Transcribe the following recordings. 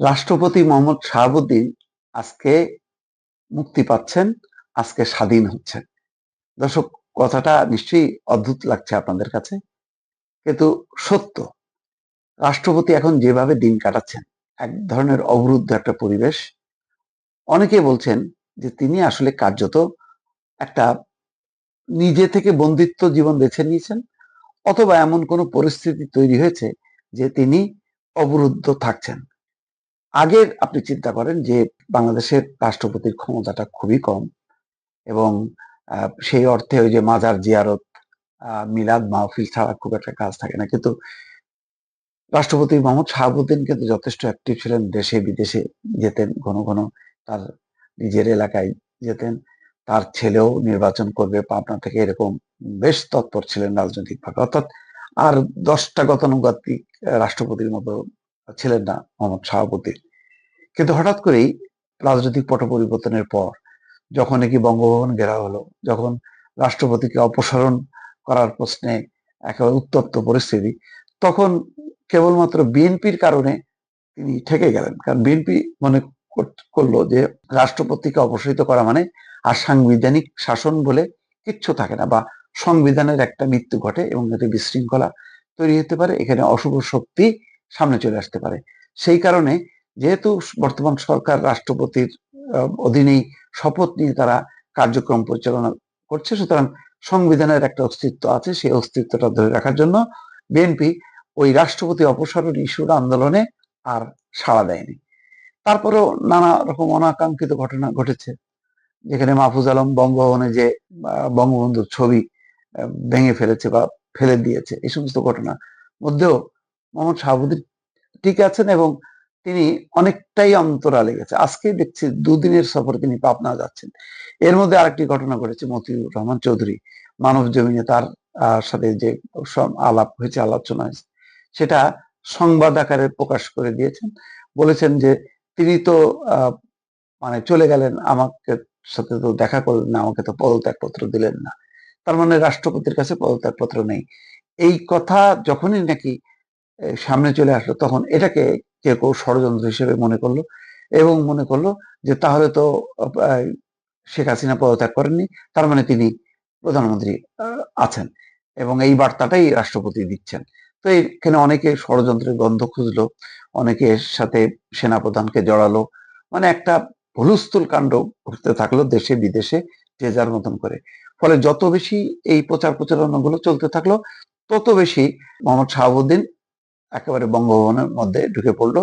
রাষ্ট্রপতি মোহাম্মদ শাহাবুদ্দিন আজকে মুক্তি পাচ্ছেন, আজকে স্বাধীন হচ্ছেন। দর্শক, কথাটা নিশ্চয়ই অদ্ভুত লাগছে আপনাদের কাছে, কিন্তু সত্য, রাষ্ট্রপতি এখন যেভাবে দিন কাটাচ্ছেন, এক ধরনের অবরুদ্ধ একটা পরিবেশ। অনেকে বলছেন যে তিনি আসলে কার্যত একটা নিজে থেকে বন্দিত্ব জীবন বেছে নিয়েছেন, অথবা এমন কোনো পরিস্থিতি তৈরি হয়েছে যে তিনি অবরুদ্ধ থাকছেন। আগের আপনি চিন্তা করেন যে বাংলাদেশের রাষ্ট্রপতির ক্ষমতাটা খুবই কম এবং সেই অর্থে ওই যে মাজার জিয়ারত মিলাদ মাহফিল ছাড়া খুব একটা কাজ থাকে না। কিন্তু রাষ্ট্রপতি মোহাম্মদ শাহাবুদ্দিন কিন্তু যথেষ্ট অ্যাক্টিভ ছিলেন দেশে বিদেশে যেতেন, ঘন ঘন তার নিজের এলাকায় যেতেন। তার ছেলেও নির্বাচন করবে, পাবনা থেকে এরকম বেশ তৎপর ছিলেন রাজনৈতিকভাবে অর্থাৎ আর দশটা গতানুগতিক রাষ্ট্রপতির মতো ছিলেন না মোহাম্মদ শাহাবুদ্দিন। কিন্তু হঠাৎ করেই রাজনৈতিক পট পরিবর্তনের পর যখন নাকি বঙ্গভবন ঘেরা হলো, যখন রাষ্ট্রপতিকে অপসারণ করার প্রশ্নে একেবারে উত্তপ্ত পরিস্থিতি, তখন কেবলমাত্র বিএনপির কারণে তিনি ঠেকে গেলেন। কারণ বিএনপি মনে করল যে রাষ্ট্রপতিকে অপসারিত করা মানে আর সাংবিধানিক শাসন বলে কিচ্ছু থাকে না বা সংবিধানের একটা মৃত্যু ঘটে এবং এতে বিশৃঙ্খলা তৈরি হতে পারে, এখানে অশুভ শক্তি সামনে চলে আসতে পারে। সেই কারণে যেহেতু বর্তমান সরকার রাষ্ট্রপতির অধীনেই শপথ নিয়ে তারা কার্যক্রম পরিচালনা করছে, সুতরাং সংবিধানের একটা অস্তিত্ব আছে, সেই অস্তিত্বটা ধরে রাখার জন্য বিএনপি ওই রাষ্ট্রপতি অপসারণ ইস্যুর আন্দোলনে আর সাড়া দেয়নি। তারপরেও নানা রকম অনাকাঙ্ক্ষিত ঘটনা ঘটেছে, যেখানে মাহফুজ আলম বঙ্গভবনে যে বঙ্গবন্ধুর ছবি ভেঙে ফেলেছে বা ফেলে দিয়েছে, এই সমস্ত ঘটনা মধ্যেও মোহাম্মদ শাহাবুদ্দিন ঠিক আছেন এবং তিনি অনেকটাই অন্তরালে গেছে। আজকে দেখছি দুদিনের সফর তিনি পাবনা যাচ্ছেন। এর মধ্যে আরেকটি ঘটনা ঘটেছে, মতিউর রহমান চৌধুরী, মানব জমিনে তার সাথে যে আলাপ হয়েছে, আলোচনা হয়েছে, সেটা সংবাদ আকারে প্রকাশ করে দিয়েছেন। বলেছেন যে তিনি তো মানে চলে গেলেন, আমাকে সাথে তো দেখা করলেন না, আমাকে তো পদত্যাগপত্র দিলেন না। তার মানে রাষ্ট্রপতির কাছে পদত্যাগপত্র নেই। এই কথা যখনই নাকি সামনে চলে আসলো, তখন এটাকে কেউ কেউ ষড়যন্ত্র হিসেবে মনে করল এবং মনে করল যে তাহলে তো শেখ হাসিনা পদত্যাগ করেননি, তার মানে তিনি প্রধানমন্ত্রী আছেন এবং এই বার্তাটাই রাষ্ট্রপতি দিচ্ছেন। তো এখানে অনেকে ষড়যন্ত্রের গন্ধ খুঁজলো, অনেকে এর সাথে সেনাপ্রধানকে জড়ালো মানে একটা হুলস্থুল কাণ্ড ঘটতে থাকল দেশে, বিদেশে, যে যার মতন করে। ফলে যত বেশি এই প্রচার প্রচারণা গুলো চলতে থাকল, তত বেশি মোহাম্মদ শাহাবুদ্দিন একেবারে বঙ্গভবনের মধ্যে ঢুকে পড়ল।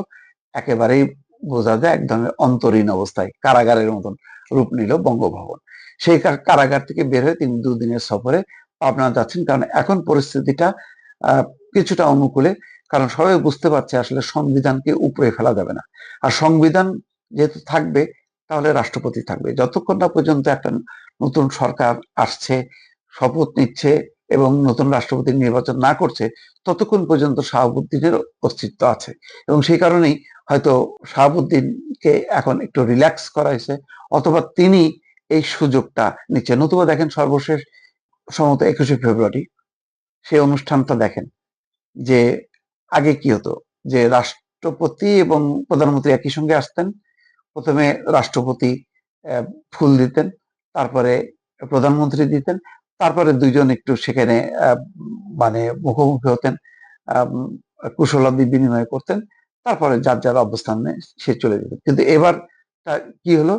একেবারেই বোঝা যায় এক ধরনের অন্তরীণ অবস্থায় কারাগারের মতন রূপ নিল বঙ্গভবন। সেই কারাগার থেকে বের হয়ে তিনি দুদিনের সফরে পাবনা যাচ্ছেন। কারণ এখন পরিস্থিতিটা কিছুটা অনুকূলে। কারণ সবাই বুঝতে পারছে আসলে সংবিধানকে উপরে ফেলা যাবে না। আর সংবিধান যেহেতু থাকবে, তাহলে রাষ্ট্রপতি থাকবে। যতক্ষণ না পর্যন্ত একটা নতুন সরকার আসছে, শপথ নিচ্ছে এবং নতুন রাষ্ট্রপতি নির্বাচন না করছে, ততক্ষণ পর্যন্ত শাহাবুদ্দিনের অস্তিত্ব আছে। এবং সেই কারণেই হয়তো শাহাবুদ্দিনকে এখন একটু রিল্যাক্স করা হয়েছে, অথবা তিনি এই সুযোগটা নিচ্ছেন। নতুবা দেখেন সর্বশেষ সম্ভবত একুশে ফেব্রুয়ারি সেই অনুষ্ঠানটা দেখেন, যে আগে কি হতো, যে রাষ্ট্রপতি এবং প্রধানমন্ত্রী একই সঙ্গে আসতেন, প্রথমে রাষ্ট্রপতি ফুল দিতেন, তারপরে প্রধানমন্ত্রী দিতেন তারপরে দুইজন একটু সেখানে মানে মুখোমুখি হতেন কুশলাদি বিনিময় করতেন, তারপরে যার যার অবস্থানে সে চলে যেত। কিন্তু এবার কি হলো?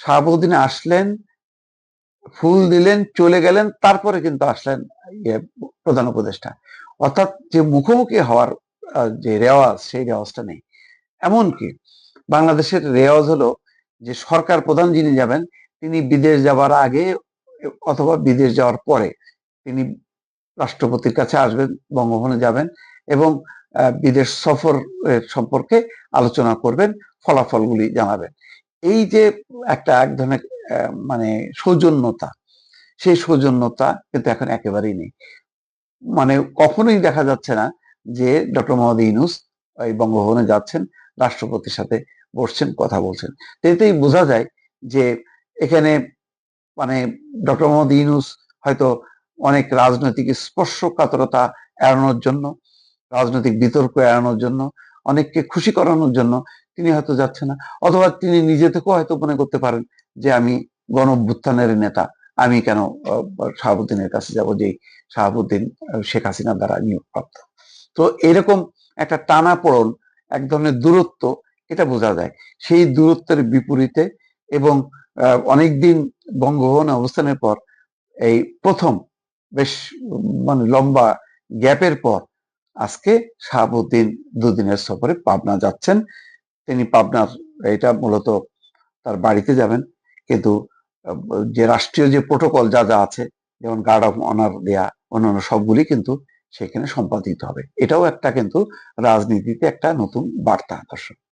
শাহাবুদ্দিন আসলেন, ফুল দিলেন, চলে গেলেন, তারপরে কিন্তু আসলেন ইয়ে প্রধান উপদেষ্টা। অর্থাৎ যে মুখোমুখি হওয়ার যে রেওয়াজ, সেই রেওয়াজটা নেই। এমনকি বাংলাদেশের রেওয়াজ হলো যে সরকার প্রধান যিনি যাবেন, তিনি বিদেশ যাবার আগে অথবা বিদেশ যাওয়ার পরে তিনি রাষ্ট্রপতির কাছে আসবেন, বঙ্গভবনে যাবেন এবং বিদেশ সফর সম্পর্কে আলোচনা করবেন, ফলাফলগুলি জানাবেন। এই যে একটা এক ধরনের মানে সৌজন্যতা, সেই সৌজন্যতা কিন্তু এখন একেবারেই নেই। মানে কখনোই দেখা যাচ্ছে না যে ডক্টর মোহাম্মদ ইউনুস এই বঙ্গভবনে যাচ্ছেন, রাষ্ট্রপতির সাথে বসছেন, কথা বলছেন। এতেই বোঝা যায় যে এখানে মানে ডক্টর মোহাম্মদ ইউনুস হয়তো অনেক রাজনৈতিক স্পর্শকাতরতা এড়ানোর জন্য, রাজনৈতিক বিতর্ক এড়ানোর জন্য, অনেককে খুশি করানোর জন্য তিনি হয়তো যাচ্ছে না। অথবা তিনি নিজে থেকেও হয়তো মনে করতে পারেন যে আমি গণ নেতা, আমি কেন শাহাবুদ্দিনের কাছে যাব যে শাহাবুদ্দিন শেখ হাসিনা দ্বারা নিয়োগপ্রাপ্ত। তো এরকম একটা টানা পড়ন এক ধরনের দূরত্ব, এটা বোঝা যায়। সেই দূরত্বের বিপরীতে এবং অনেকদিন বঙ্গভবনে অবস্থানের পর এই প্রথম বেশ মানে লম্বা গ্যাপের পর আজকে শাহাবুদ্দিন দুদিনের সফরে পাবনা যাচ্ছেন। তিনি পাবনার, এটা মূলত তার বাড়িতে যাবেন। কিন্তু, যে রাষ্ট্রীয় যে প্রোটোকল যা যা আছে, যেমন গার্ড অফ অনার দেয়া, অন্যান্য সবগুলি কিন্তু সেখানে সম্পাদিত হবে। এটাও একটা কিন্তু রাজনীতিতে একটা নতুন বার্তা, দর্শক।